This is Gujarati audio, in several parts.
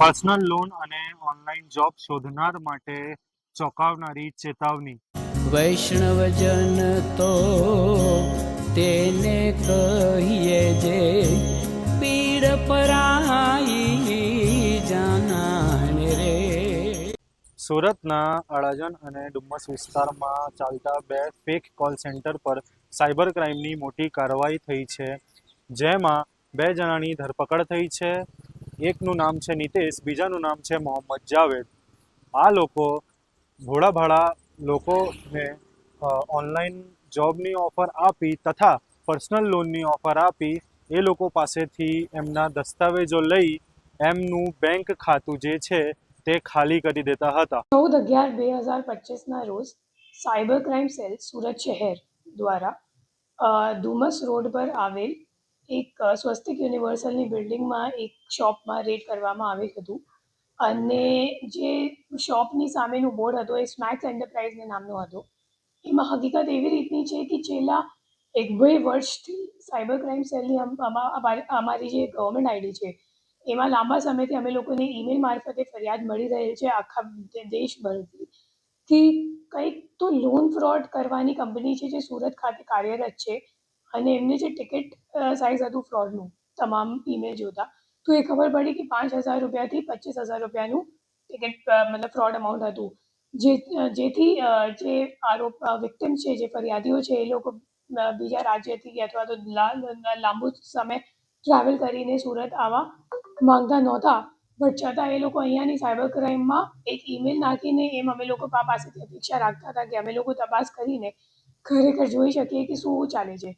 પર્સનલ લોન અને ઓનલાઈન જોબ શોધનાર માટે ચોંકાવનારી ચેતવણી. વૈષ્ણવજન તો તેને કહીએ જે પીડ પરાઈ જાનાને રે. સુરતના અડાજણ અને ડુમ્મસ વિસ્તારમાં ચાલતા બે ફેક કોલ સેન્ટર પર સાયબર ક્રાઇમની મોટી કાર્યવાહી થઈ છે. જેમાં બે જણાની ધરપકડ થઈ છે. એકનું નામ છે નિતેશ, બીજાનું નામ છે મોહમ્મદ જાવેદ. આ લોકો ભોળાભાળા લોકોને ઓનલાઈન જોબની ઓફર આપી તથા પર્સનલ લોનની ઓફર આપી એ લોકો પાસેથી એમના દસ્તાવેજો લઈ એમનું બેંક ખાતું જે છે તે ખાલી કરી દેતા હતા. ચૌદ અગિયાર બે હજાર પચીસના રોજ સાયબર ક્રાઇમ સેલ સુરત શહેર દ્વારા ધુમસ રોડ પર આવેલ એક સ્વસ્તિક યુનિવર્સલની બિલ્ડિંગમાં એક શોપમાં રેડ કરવામાં આવ્યું હતું. અને જે શોપની સામેનું બોર્ડ હતો એ સ્મેક્સ એન્ટરપ્રાઇઝને નામનો હતો. એમાં હકીકત એવી રીતની છે કે છેલ્લા એક બે વર્ષથી સાયબર ક્રાઇમ સેલની અમારી જે ગવર્મેન્ટ આઈડી છે, એમાં લાંબા સમયથી અમે લોકોને ઈમેલ મારફતે ફરિયાદ મળી રહેલ છે આખા દેશભરથી. કે કંઈક તો લોન ફ્રોડ કરવાની કંપની છે જે સુરત ખાતે કાર્યરત છે. અને એમને જે ટિકિટ સાઇઝ હતું ફ્રોડનું, તમામ ઇમેલ જોતા, તો એ ખબર પડી કે પાંચ હજાર રૂપિયાથી પચીસ હજાર રૂપિયાનું ટિકિટ મતલબ ફ્રોડ અમાઉન્ટ હતું. જે જેથી જે આરોપ વિક્ટિમ છે, જે ફરિયાદીઓ છે, એ લોકો બીજા રાજ્યથી અથવા તો લાંબુ સમય ટ્રાવેલ કરીને સુરત આવા માંગતા નહોતા. બટ છતાં એ લોકો અહીંયાની સાયબર ક્રાઇમમાં એક ઈમેલ નાખીને એમ અમે લોકો પાસેથી અપેક્ષા રાખતા હતા કે અમે લોકો તપાસ કરીને ખરેખર જોઈ શકીએ કે શું ચાલે છે.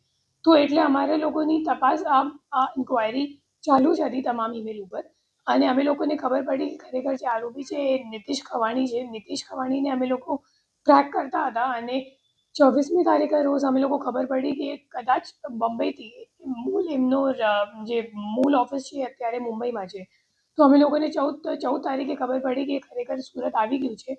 તો એટલે અમારે લોકોની તપાસ, આ ઇન્ક્વાયરી ચાલુ જ હતી તમામ ઈમેલ ઉપર. અને અમે લોકોને ખબર પડી કે ખરેખર જે આરોપી છે એ નીતિશ ખવાણી છે. નીતિશ ખવાણીને અમે લોકો ટ્રેક કરતા હતા અને ચોવીસમી તારીખે રોજ અમે લોકો ખબર પડી કે કદાચ બોમ્બેથી મૂળ એમનો જે મૂળ ઓફિસ છે અત્યારે મુંબઈમાં છે. તો અમે લોકોને ચૌદ ચૌદ તારીખે ખબર પડી કે ખરેખર સુરત આવી ગયું છે.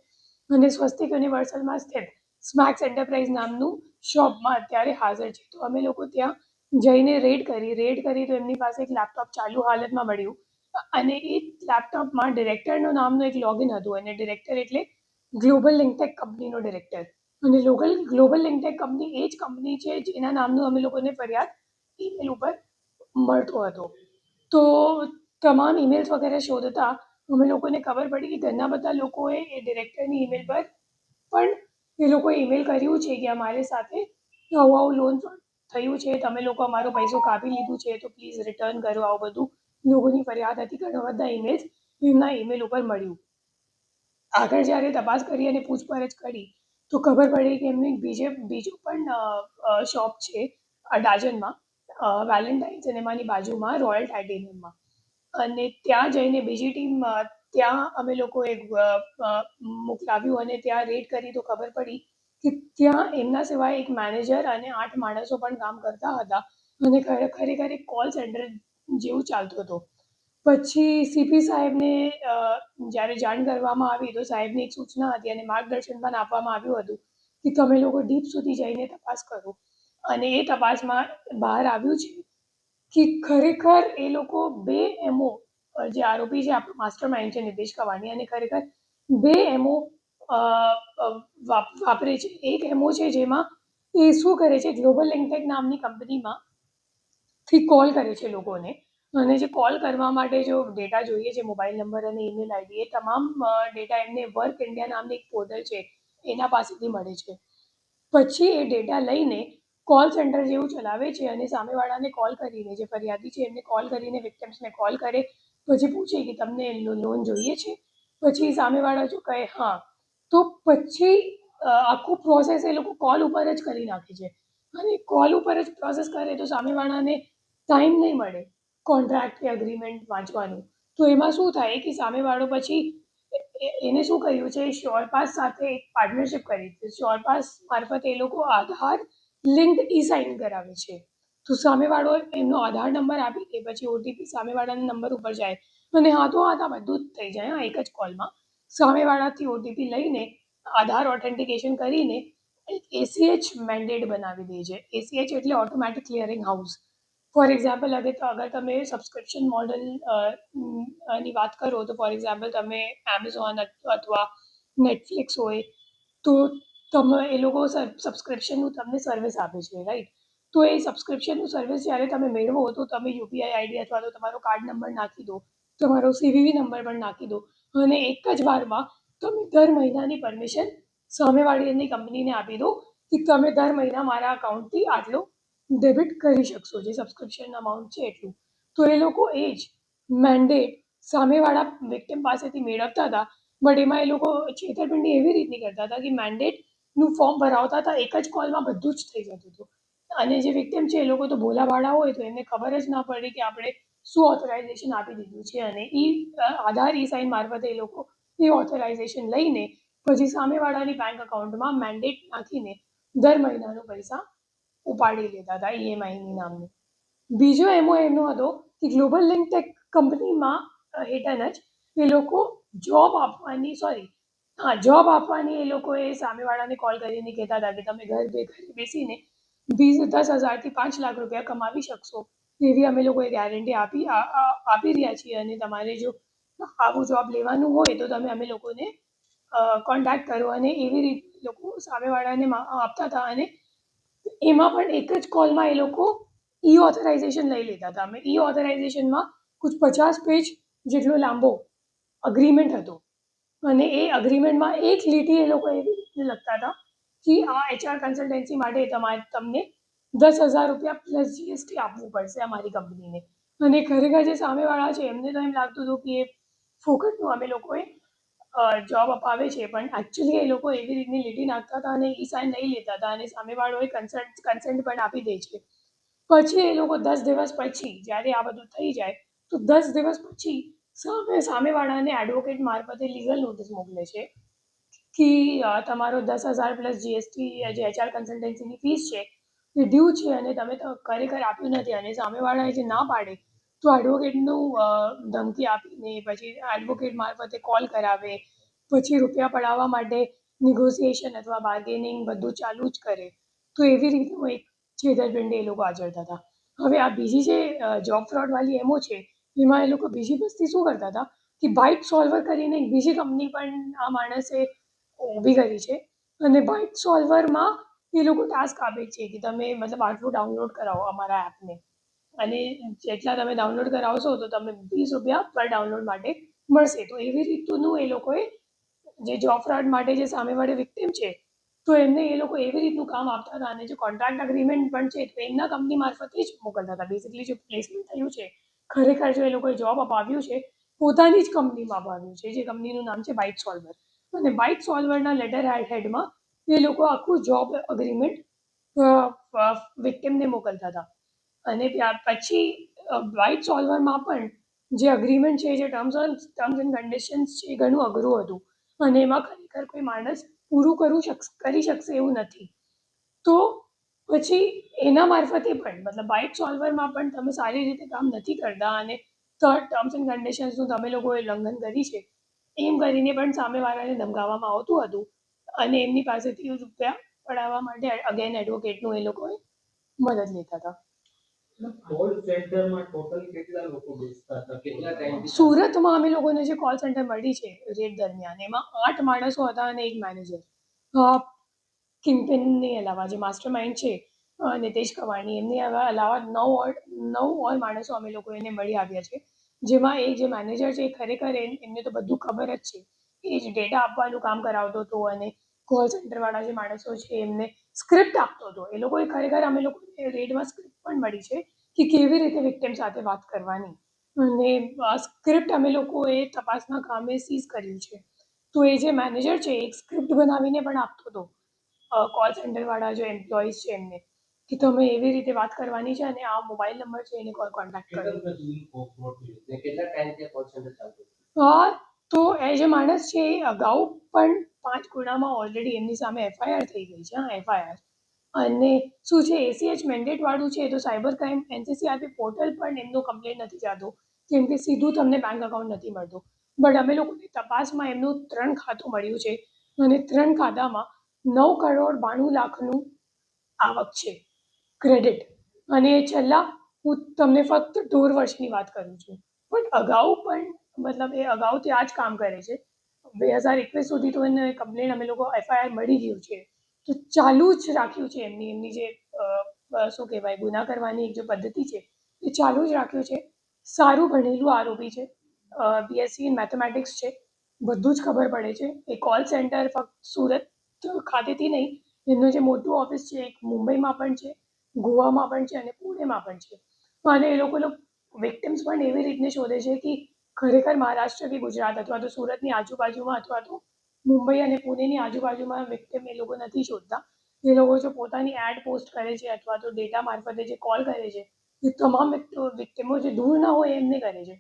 અને સ્વસ્તિક યુનિવર્સલમાં સ્થિત સ્મેક્સ એન્ટરપ્રાઇઝ નામનું શોપમાં અત્યારે હાજર છે. તો અમે લોકો ત્યાં જઈને રેડ કરી રેડ કરી તો એમની પાસે એક લેપટોપ ચાલુ હાલતમાં મળ્યું. અને એ લેપટોપમાં ડિરેક્ટરનું નામનું એક લોગિન હતું અને ડિરેક્ટર એટલે ગ્લોબલ લિંકટેક કંપનીનો ડિરેક્ટર. અને લોકલ ગ્લોબલ લિંકટેક કંપની એ જ કંપની છે જેના નામનું અમે લોકોને ફરિયાદ ઈમેલ ઉપર મળતો હતો. તો તમામ ઈમેલ્સ વગેરે શોધતા અમે લોકોને ખબર પડી કે ઘણા બધા લોકોએ એ ડિરેક્ટરની ઈમેલ પર પણ એ લોકોએ ઈમેલ કર્યું છે કે અમારી સાથે આવું આવું લોન થયું છે, તમે લોકો અમારો પૈસો કાપી લીધું છે, તો પ્લીઝ રિટર્ન કરો આવું બધું. લોકોની ફરિયાદ હતી ઘણા બધા ઈમેલ એમના ઈમેલ ઉપર મળ્યું. આગળ જ્યારે તપાસ કરી અને પૂછપરછ કરી, તો ખબર પડી કે એમની બીજે, બીજું પણ શોપ છે અડાજનમાં વેલેન્ટાઇન સિનેમાની બાજુમાં રોયલ ટાઇટેનિયમમાં અને ત્યાં જઈને બીજી ટીમ ત્યાં અમે લોકોએ મોકલાવ્યું અને ત્યાં રેડ કરી તો ખબર પડી કે ત્યાં એમના સિવાય એક મેનેજર અને આઠ માણસો પણ કામ કરતા હતા અને ખરેખર એક કોલ સેન્ટર જેવું ચાલતું હતું. પછી સીપી સાહેબને જ્યારે જાણ કરવામાં આવી તો સાહેબની એક સૂચના હતી અને માર્ગદર્શન પણ આપવામાં આવ્યું હતું કે તમે લોકો ડીપ સુધી જઈને તપાસ કરો. અને એ તપાસમાં બહાર આવ્યું છે કે ખરેખર એ લોકો બે એમઓ જે આરોપી છે, આપણો માસ્ટર માઇન્ડ છે નિતેશ કવાણી અને ખરેખર બે એમઓ વાપરે છે. એક એમઓ છે જેમાં એ શું કરે છે, ગ્લોબલ લિંકટેક નામની કંપનીમાં થી કોલ કરે છે લોકોને. અને જે કોલ કરવા માટે જો ડેટા જોઈએ છે, મોબાઈલ નંબર અને ઈમેલ આઈડી, એ તમામ ડેટા એમને વર્ક ઇન્ડિયા નામની એક પોર્ટલ છે, એના પાસેથી મળે છે. પછી એ ડેટા લઈને કોલ સેન્ટર જેવું ચલાવે છે અને સામેવાળાને કોલ કરીને, જે ફરિયાદી છે, એમને કોલ કરીને, વિક્ટિમ્સને કોલ કરે પછી પૂછે કે તમને લોન જોઈએ છે? પછી સામેવાળા જો કહે, હા. તો પછી આખું પ્રોસેસ એ લોકો કોલ ઉપર જ કરી નાખે છે. અને કોલ ઉપર જ પ્રોસેસ કરે તો સામેવાળાને ટાઈમ નહીં મળે કોન્ટ્રાક્ટ કે અગ્રીમેન્ટ વાંચવાનું. તો એમાં શું થાય કે સામેવાળો પછી એને શું કર્યું છે? શ્યોરપાસ સાથે એક પાર્ટનરશિપ કરી છે. શ્યોરપાસ મારફતે એ લોકો આધાર લિંક ઈ સાઇન કરાવે છે. તો સામેવાળો એમનો આધાર નંબર આપી દે પછી ઓટીપી સામેવાળાના નંબર ઉપર જાય. અને હાથો હાથ આ બધું જ થઈ જાય, હા, એક જ કોલમાં. સામેવાળાથી ઓટીપી લઈને આધાર ઓથેન્ટિકેશન કરીને એક એસીએચ મેન્ડેટ બનાવી દે છે એસીએચ એટલે automatic clearing house for example હવે તો અગર તમે સબસ્ક્રિપ્શન મોડલની વાત કરો, તો ફોર એક્ઝામ્પલ તમે એમેઝોન અથવા નેટફ્લિક્સ હોય, તો તમે એ લોકો સબસ્ક્રિપ્શનનું તમને સર્વિસ આપે છે રાઈટ તો એ સબસ્ક્રિપ્શનનું સર્વિસ જ્યારે તમે મેળવો તો તમે યુપીઆઈ આઈડી અથવા તો તમારો કાર્ડ નંબર નાખી દો, તમારો સીવીવી નંબર પણ નાખી દો. અને એક જ વારમાં તમે દર મહિનાની પરમિશન સામેવાળીની કંપનીને આપી દો કે તમે દર મહિના મારા અકાઉન્ટથી આટલો ડેબિટ કરી શકશો, જે સબસ્ક્રિપ્શન અમાઉન્ટ છે એટલું. તો એ લોકો એ જ મેન્ડેટ સામેવાળા વિક્ટિમ પાસેથી મેળવતા હતા બટ એમાં એ લોકો છેતરપિંડી એવી રીતની કરતા હતા કે મેન્ડેટનું ફોર્મ ભરાવતા હતા, એક જ કોલમાં બધું જ થઈ જતું હતું. અને જે વિક્ટિમ છે, એ લોકો તો ભોલાભાડા હોય તો એમને ખબર જ ના પડે કે આપણે શું ઓથોરાઇઝેશન આપી દીધું છે અને એ આધાર ઈ સાઇન મારફતે એ લોકો એ ઓથોરાઇઝેશન લઈને પછી સામેવાળાની બેંક અકાઉન્ટમાં મેન્ડેટ નાખીને દર મહિનાનો પૈસા ઉપાડી લેતા હતા ઈએમઆઈની નામનું. બીજો એમો એનો હતો કે ગ્લોબલ લિંક ટેક કંપનીમાં હેઠળ જ એ લોકો જોબ આપવાની સોરી હા જોબ આપવાની એ લોકોએ સામેવાળાને કોલ કરીને કહેતા હતા કે તમે ઘર બે ઘરે બેસીને વીસ દસ હજારથી પાંચ લાખ રૂપિયા કમાવી શકશો. એવી અમે લોકોએ ગેરંટી આપી આપી રહ્યા છીએ અને તમારે જો આવું જોબ લેવાનું હોય તો તમે અમે લોકોને કોન્ટેક્ટ કરો અને એવી રીતે લોકો સામેવાળાને આપતા હતા અને એમાં પણ એક જ કોલમાં એ લોકો ઈ ઓથોરાઇઝેશન લઈ લેતા હતા. અમે ઈ ઓથોરાઇઝેશનમાં કુછ પચાસ પેજ જેટલો લાંબો અગ્રીમેન્ટ હતો. અને એ અગ્રીમેન્ટમાં એક લીટી એ લોકો એવી રીતે લખતા હતા કે આ એચઆર કન્સલ્ટન્સી માટે તમારે તમને દસ હજાર રૂપિયા પ્લસ જીએસટી આપવું પડશે અમારી કંપનીને અને ખરેખર જે સામેવાળા છે, એમને તો એમ લાગતું હતું કે એ ફોકટનું અમે લોકોએ જોબ અપાવે છે, પણ એકચ્યુઅલી એ લોકો એવી રીતની લીટી નાખતા હતા અને ઈ સાઇન નહીં લેતા હતા અને સામેવાળોએ કન્સન્ટ કન્સન્ટ પણ આપી દે છે. પછી એ લોકો દસ દિવસ પછી જ્યારે આ બધું થઈ જાય, તો દસ દિવસ પછી સામે, સામેવાળાને એડવોકેટ મારફતે લીગલ નોટિસ મોકલે છે. કે અ, તમારો દસ હજાર પ્લસ જીએસટી જે એચઆર કન્સલ્ટન્સીની ફીસ છે એ ડ્યુ છે અને તમે તો ખરેખર આપ્યું નથી અને સામેવાળાએ જે ના પાડે તો એડવોકેટનું અ, ધમકી આપીને પછી એડવોકેટ મારફતે કોલ કરાવે પછી રૂપિયા પડાવવા માટે નિગોસિએશન અથવા બાર્ગેનિંગ બધું ચાલુ જ કરે. તો એવી રીતનું એક છેતરપિંડી એ લોકો આચરતા હતા હવે આ બીજી જે જોબ ફ્રોડવાળી એમો છે એમાં એ લોકો બીજી વસ્તી શું કરતા હતા? કે બાઇટ સોલ્વર કરીને એક બીજી કંપની પણ આ માણસે ઊભી કરી છે. અને બાઇક સોલ્વરમાં એ લોકો ટાસ્ક આપે છે કે તમે મતલબ આટલું ડાઉનલોડ કરાવો અમારા એપને અને જેટલા તમે ડાઉનલોડ કરાવશો તો તમે વીસ રૂપિયા પર ડાઉનલોડ માટે મળશે. તો એવી રીતનું એ લોકોએ જે જોબ ફ્રોડ માટે જે સામેવાળી વિક્ટિમ છે, તો એમને એ લોકો એવી રીતનું કામ આપતા હતા અને જે કોન્ટ્રાક્ટ અગ્રીમેન્ટ પણ છે, તો એમના કંપની મારફતે જ મોકલતા હતા. બેઝિકલી જે પ્લેસમેન્ટ થયું છે, ખરેખર જો એ લોકોએ જોબ અપાવ્યું છે, પોતાની જ કંપનીમાં અપાવ્યું છે, જે કંપનીનું નામ છે બાઇટ સોલ્વર અને બાઇક સોલ્વરના લેટર હેડમાં એ લોકો આખું જોબ અગ્રીમેન્ટ વિક્ટિમને મોકલતા હતા. અને પછી બાઇક સોલ્વરમાં પણ જે અગ્રીમેન્ટ છે, જે ટર્મ્સ ટર્મ્સ એન્ડ કન્ડિશન્સ છે, એ ઘણું અઘરું હતું. અને એમાં ખરેખર કોઈ માણસ પૂરું કરું શક, કરી શકશે એવું નથી. તો પછી એના મારફતે પણ, મતલબ બાઇક સોલ્વરમાં પણ તમે સારી રીતે કામ નથી કરતા અને થર્ડ ટર્મ્સ એન્ડ કન્ડિશન્સનું તમે લોકોએ ઉલ્લંઘન કરી છે એમ કરીને પણ સામેવાળાને ધમકાવવામાં આવતું હતું. અને એમની પાસેથી રૂપિયા પડાવવા માટે અગેન એડવોકેટનું એ લોકોએ મદદ લેતા હતા. કોલ સેન્ટરમાં ટોટલ કેટલા લોકો બેસતા હતા? કેટલા ટાઈમ સુરતમાં અમે લોકોને જે કોલ સેન્ટર મળી છે રેડ દરમિયાન એમાં આઠ માણસો હતા અને એક મેનેજર કિંગપિનની અલાવા જે માસ્ટર માઇન્ડ છે નિતેશ કવાણી એમની અલાવા નવ ઓર નવ ઓર માણસો અમે લોકો એને મળી આવ્યા છે. જેમાં એ જે મેનેજર છે એ ખરેખર એમને તો બધું ખબર જ છે. એ જ ડેટા આપવાનું કામ કરાવતો હતો અને કોલ સેન્ટરવાળા જે માણસો છે એમને સ્ક્રિપ્ટ આપતો હતો. એ લોકોએ ખરેખર અમે લોકોને રેડમાં સ્ક્રિપ્ટ પણ મળી છે કે કેવી રીતે વિક્ટિમ સાથે વાત કરવાની. અને સ્ક્રિપ્ટ અમે લોકોએ તપાસના કામે સીઝ કર્યું છે. તો એ જે મેનેજર છે એક સ્ક્રિપ્ટ બનાવીને પણ આપતો હતો. કોલ સેન્ટરવાળા જે એમ્પ્લોઈઝ છે એમને. કે તમે એવી રીતે વાત કરવાની છે અને આ મોબાઈલ નંબર છે એને કોલ કોન્ટેક્ટ કરો? હા તો એ જે માણસ છે એ અગાઉ પણ પાંચ ગુનામાં ઓલરેડી એમની સામે એફઆઈઆર થઈ ગઈ છે હા એફઆઈઆર અને શું છે એસીએચ મેન્ડેટ વાળું છે તો સાયબર ક્રાઇમ એનસીસીઆરપી પોર્ટલ પણ એમનું કમ્પ્લેન નથી જતું કેમ કે સીધું તમને બેંક અકાઉન્ટ નથી મળતું. બટ અમે લોકોની તપાસમાં એમનું ત્રણ ખાતું મળ્યું છે. અને ત્રણ ખાતામાં નવ કરોડ બાણું લાખનું આવક છે. ક્રેડિટ અને છેલ્લા હું તમને ફક્ત દોઢ વર્ષની વાત કરું છું. પણ અગાઉ પણ, મતલબ એ અગાઉથી આ જ કામ કરે છે. બે હજાર એકવીસ સુધી તો એને કમ્પ્લેન અમે લોકો એફઆઈઆર મળી ગયું છે. તો ચાલુ જ રાખ્યું છે એમની એમની જે શું કહેવાય, ગુના કરવાની એક જે પદ્ધતિ છે, એ ચાલુ જ રાખ્યું છે. સારું ભણેલું આરોપી છે. બીએસસી ઇન મેથેમેટિક્સ છે. બધું જ ખબર પડે છે. એ કોલ સેન્ટર ફક્ત સુરત ખાતેથી નહીં, એમનું જે મોટું ઓફિસ છે, એક મુંબઈમાં પણ છે. ગોવામાં પણ છે અને પુણેમાં પણ છે. અને એ લોકો વિક્ટિમ્સ પણ એવી રીતને શોધે છે કે ખરેખર મહારાષ્ટ્ર કે ગુજરાત અથવા તો સુરતની આજુબાજુમાં અથવા તો મુંબઈ અને પુણેની આજુબાજુમાં વિક્ટિમ એ લોકો નથી શોધતા. એ લોકો જો પોતાની એડ પોસ્ટ કરે છે અથવા તો ડેટા મારફતે જે કોલ કરે છે, એ તમામ વિક્ટિમો જે દૂર ના હોય એમને કરે છે.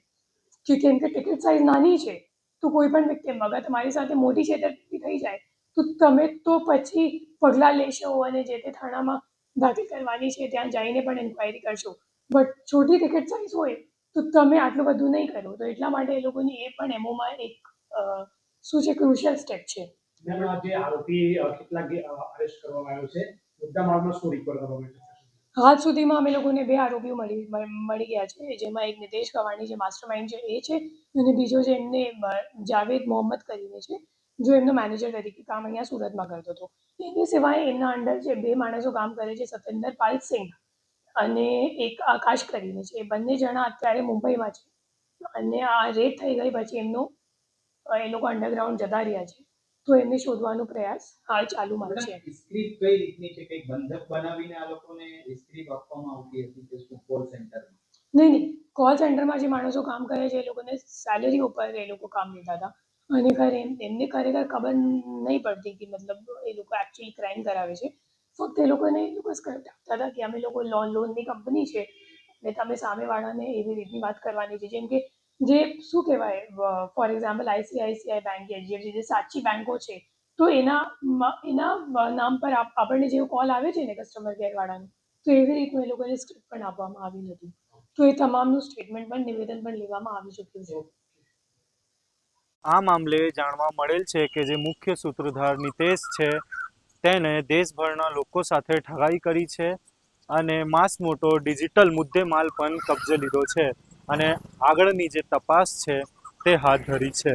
કે કેમ કે ટિકિટ સાઇઝ નાની છે, તો કોઈ પણ વિક્ટિમ અગર તમારી સાથે મોટી છેતરપિંડી થઈ જાય, તો તમે તો પછી પગલાં લેશો અને જે તે થાણામાં દાખલ કરવાની છે ત્યાં જઈને પણ ઇન્ક્વાયરી કરશો. બટ છોટી ટિકિટ સાઇઝ હોય તો તમે આટલું બધું નહીં કરો. તો એટલા માટે એ લોકોની એ પણ એમઓમાં એક શું છે ક્રુશિયલ સ્ટેપ છે. જે આરોપી અ, અરેસ્ટ કરવામાં આવ્યો છે મુદ્દા શું રિકવર કરવામાં આવ્યું હાલ સુધીમાં અમે લોકોને બે આરોપીઓ મળી મળી ગયા છે. જેમાં એક નિતેશ કવાણી જે માસ્ટર માઇન્ડ છે એ છે અને બીજો જે એમને જાવેદ મોહમ્મદ કરીને છે. જો એમનો મેનેજર તરીકે કામ અહીંયા સુરતમાં કરતો હતો. એની સિવાય એમના અંડર જે બે માણસો કામ કરે છે સતેન્દર પાલ સિંઘ અને એક આકાશ કરીને છે. એ બંને જણા અત્યારે મુંબઈમાં છે. અને આ રેડ થઈ ગઈ પછી એમનો એ લોકો અંડરગ્રાઉન્ડ જતા રહ્યા છે. તો એમને શોધવાનો પ્રયાસ હાલ ચાલુમાં છે. સ્ક્રિપ્ટ કઈ રીતની છે? કઈ બંધક બનાવીને આ લોકોને સ્ક્રિપ્ટ આપવામાં આવતી હતી કે શું કોલ સેન્ટરમાં નહીં નહીં. કોલ સેન્ટરમાં જે માણસો કામ કરે છે એ લોકોને સેલરી ઉપર એ લોકો કામ લેતા હતા. અને ખરે એમને ખરેખર ખબર નહીં પડતી કે મતલબ એ લોકો એકચ્યુઅલી ક્રાઇમ કરાવે છે. ફક્ત એ લોકોને એ લોકો આપતા હતા કે અમે લોકો લોન લોનની કંપની છે અને તમે સામેવાળાને એવી રીતની વાત કરવાની છે. જેમ કે જે શું કહેવાય for example ICICI bank HDFC જે સાચી બેંકો છે, તો એના એના નામ પર આપણને જેવો કોલ આવે છે ને કસ્ટમર કેરવાળાનો તો એવી રીતનું એ લોકોને સ્ક્રિપ્ટ પણ આપવામાં આવી નથી. તો એ તમામનું સ્ટેટમેન્ટ પણ નિવેદન પણ લેવામાં આવી ચૂક્યું છે. આ મામલે જાણવા મળેલ છે કે જે મુખ્ય સૂત્રધાર નિતેશ છે તેણે દેશભરના લોકો સાથે ઠગાઈ કરી છે અને માસ મોટો ડિજિટલ મુદ્દેમાલ પણ કબજે લીધો છે અને આગળની જે તપાસ છે તે હાથ ધરી છે.